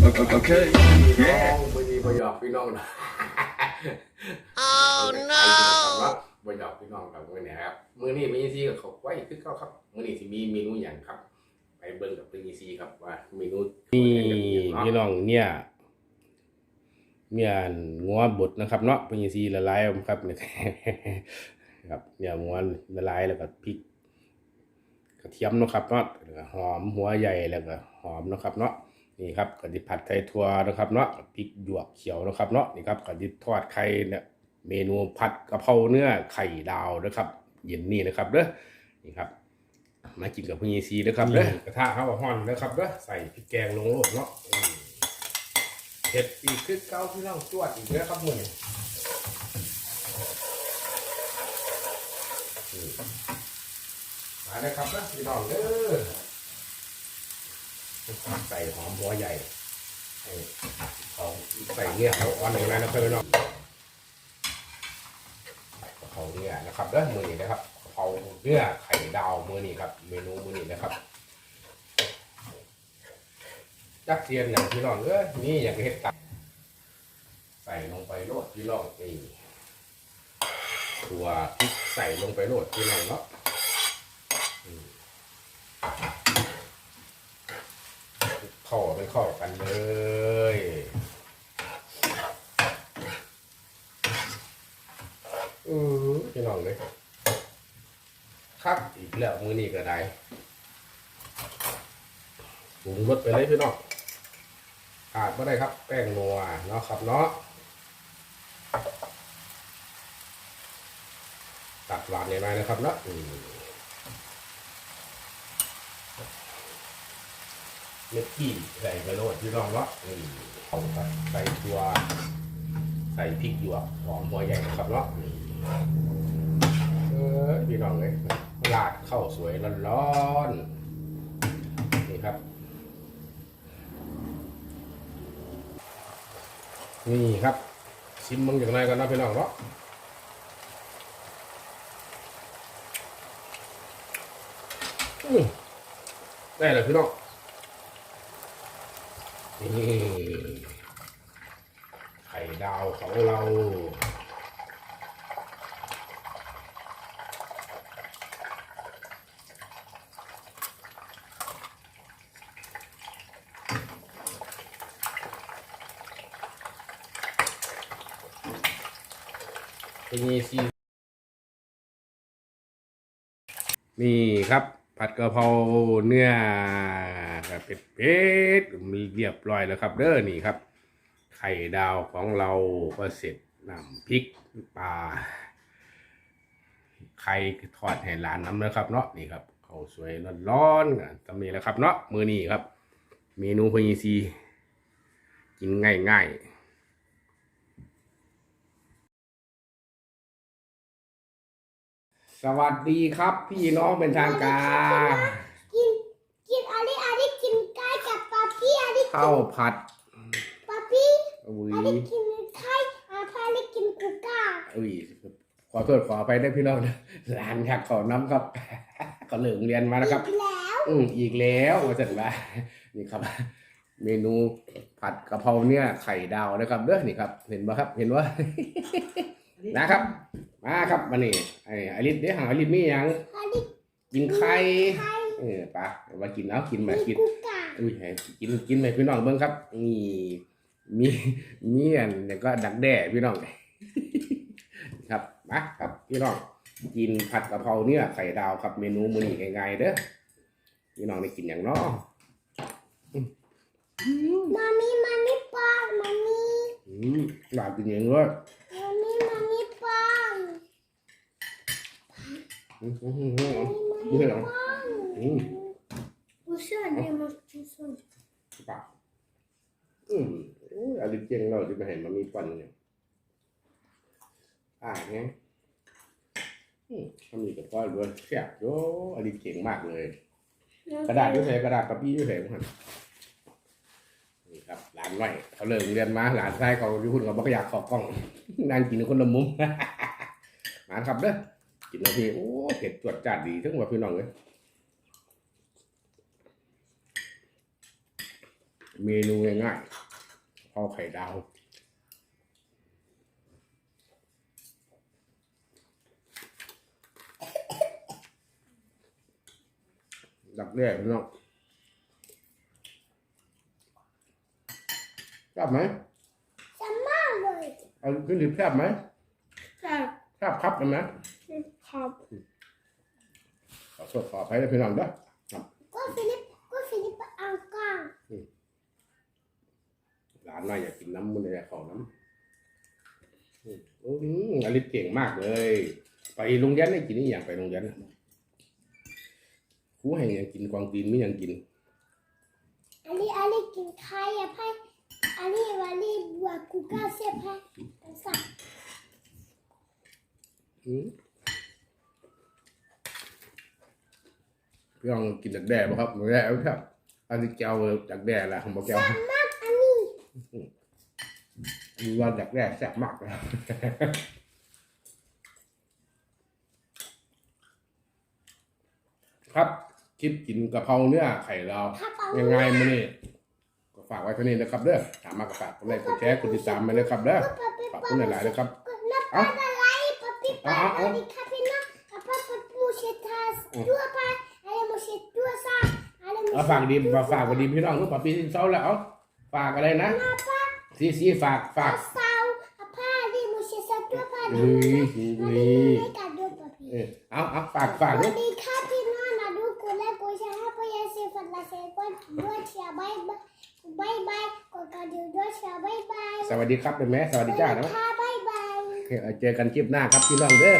Okay. น้องไม่ดีประหยอกพี่น้องนะ oh no ประหยอกพี่น้องกับมือเนี่ยครับมือนี้มีซีกับเขาไว้คือเขาครับมือนี้สิมีเมนูอย่างครับ ไปเบิ่งกับมีซีครับว่าเมนูนี่เนาะพี่น้องเนี่ยเนี่ยงัวบดนะครับเนาะเป็นสีละลายครับเนี่ยครับเนี่ยงัวละลายแล้วก็พริกกระเทียมเนาะครับเนาะแล้วก็หอมหัวใหญ่แล้วก็หอมเนาะครับเนาะ นี่ครับก็ดิผัดไทยทัวนะครับเนาะพริกหยวกเขียวนะครับเนาะนี่ครับก็ดิทอดไข่เนี่ยเมนูผัดกะเพราเนื้อไข่ดาวนะครับเย็นนี่นะครับเด้อนี่ครับมากินกับพี่ซีนะครับเด้อกระทะข้าวห่อนนะครับเด้อใส่พริกแกงลงโลดเนาะอืมเผ็ดอีกคือเก้าพี่น้องจวดอีกแล้วครับมึงอืมมาเลยครับนะพี่น้องเด้อ ใส่หอมหัวใหญ่ห้เขาใส่เนี่ยเขาอ่อนอย่างไรนะเพื่อนน้องเขาเนี่ยนะครับเด้อมือนี้นะครับเพราเนื้อไข่ดาวมือนี้ครับ เมนูมือนี้นะครับจักเทียนอย่างพี่น้องเอ้ยนี่อย่างเฮ็ดตับใส่ลงไปโรดพี่น้องนี่ตัวพริกใส่ลงไปโรดพี่น้องเนาะ ข้าเป็นเข้ากันเลยอือพี่น้องเลยครับอีกแล้วมือนี้ก็ได้ปรุงรสไปเลยพี่น้องขาดไม่ได้ครับแป้งนัวเนาะครับเนาะตัดหวานหน่อยนะครับเนาะอืม เม็ดกี้ใส่กระโดดพี่น้องเนาะอืมเอาครับใส่ตัว ใส่พริกหยวกหอมหัวใหญ่นะครับเนาะอืมเออพี่น้องเลยลาดข้าวสวยร้อนๆนี่ครับ นี่ครับชิมมึงอย่างไรกันนะพี่น้องเนาะได้เลยพี่น้อง นี่ไข่ดาวของเรามีซีนี่ครับ ผัดกะเพราเนื้อ บเผ็ดๆมีเรียบร้อยแล้วครับเด้อนี่ครับ ไข่ดาวของเราก็เสร็จนำพริกปลาไข่ทอดให้หลานน้ำนะครับเนาะนี่ครับเขาสวยร้อนๆกันตำนี้แล้วครับเนาะมือนี้ครับ เมนูพญีซีกินง่ายๆสวัสดีครับ พี่น้องเป็นทางการ กินกินอะไรอะไรกินไก่กับปาปี้อะไรกิ ข้าวนผัดปาปี้อุ้ยอะไรกินไข่อาทาอะไรกินกุก้าอุ้ยขอโทษขอไปได้พี่น้องนะหลานอยากขอน้ำครับเขาเหลืองเรียนมาแล้วครับ อีกแล้วอืมอีกแล้วว่าจัดว่านี่ครับ เมนูผัดกะเพราเนี่ยไข่ดาวนะครับเด้อนี่ครับ เห็นไหมครับ เห็นว่านะครับ มาครับมานี่ไอ้อลิศเดี๋ยวหาอลิศมีหยังอะไรกินไข่ไข่ เออปะว่ากินแล้วกินมากินกุก้าอุ้ยให้กินกินไปพี่น้องเบิ่งครับมีมีมีอันเนี่ยก็ดักแด้พี่น้องครับมาครับพี่น้องกินผัดกะเพราเนี่ยไข่ดาวครับเมนูมื้อนี้ง่ายๆเด้อพี่น้องได้กินอย่างเนาะมามีมามีปังมามีอืมหลานกินอย่างเว้ยมามีมามีปังอืมอืมอืมอืม Mm. Usiadie masz sąd. Ba. Mm. Uy, ale piękno, żeby chęć, mam i pan nie. A, nie? ทำนี่กับพ่อด้วยแซ่บโยอันนี้เก่งมากเลย กระดาษด้วยใส่กระดาษกับพี่ด้วยใส่ผมหันี่ครับหลานไหวเขาเริ่มเรียนมาหลานชายเขาอยู่หุ่นเขบักอยากขอบกล้องนั่งกินคนละมุมหลานครับเด้อกินแล้วพี่โอ้เผ็ดจวดจัดดีทั้งหมดพี่น้องเลย เมนูง่ายๆพอไข่ดาว ดักแด้พี่น้องชอบไหมจะมากเลยเอาขึ้นหรือแซ่บไหมแต่แซ่บครับเห็นไหมครับขอโทษขออภัยนะพี่น้องเด้อก็ฟิลิปก็ฟิลิปอังกาง หลานมาอยากกินน้ำมันเลยขอน้ำอืมอืมอลิสเก่งมากเลย ไปโรงเรียนได้กินนี่อย่างไปโรงเรียนน่ะครูให้หยังกินกวางตีนไม่ยังกินอันนี้อันนี้กินไข่อะพ่อันนี้วันนี้บัวกูก้าเสียพ่สักอืมพี่น้องกินดักแด้ป่ะครับดักแด้เอาครับอันนี้แก้วดักแด้ละผมบอกแก้วมากอันนี้ มีวันดักแด้แซ่บมากเลยครับ คลิปกินกะเพราเนื้อไข่เราวถ้าเปายังไงมานี่ก็ฝากไว้เท่านี้นะครับเด้อถามมากก็ฝากกดไลค์กดแชร์กดติดตามไปเลยครับเด้อก็ปะเปขอบปะคุณหลายๆเลยครับก็นับปะอะไรปะปิปะเอาเอาอันนี้คาปินะกับปะปะปูเชตัสตัวปะอะไรโมเชตัวซาอะไรโมเอาฝากดีมาฝากวันดีพี่น้องทุกปปีเศร้าแล้วเอาฝากอะไรนะ สีสีฝากฝากซาวอะผ้าดิโมเชซาตัวปะเฮ้ยอันเฮ้นี้กัดด้วยปะพี่เออเอาเอาฝากฝากสด้ววัยสดีค่ะพี่น้องนะดูกูและกูจะให้พ่อยาสีฟันละเซกวนด้วยเชียร์บายบายบายบายกดกระดิ่งด้วยเชียร์บายบายสวัสดีครับเป็นไหมสวัสดีจ้านะค่ะบายบาย โอเคเอาเจอกันคลิปหน้าครับพี่น้องเด้อ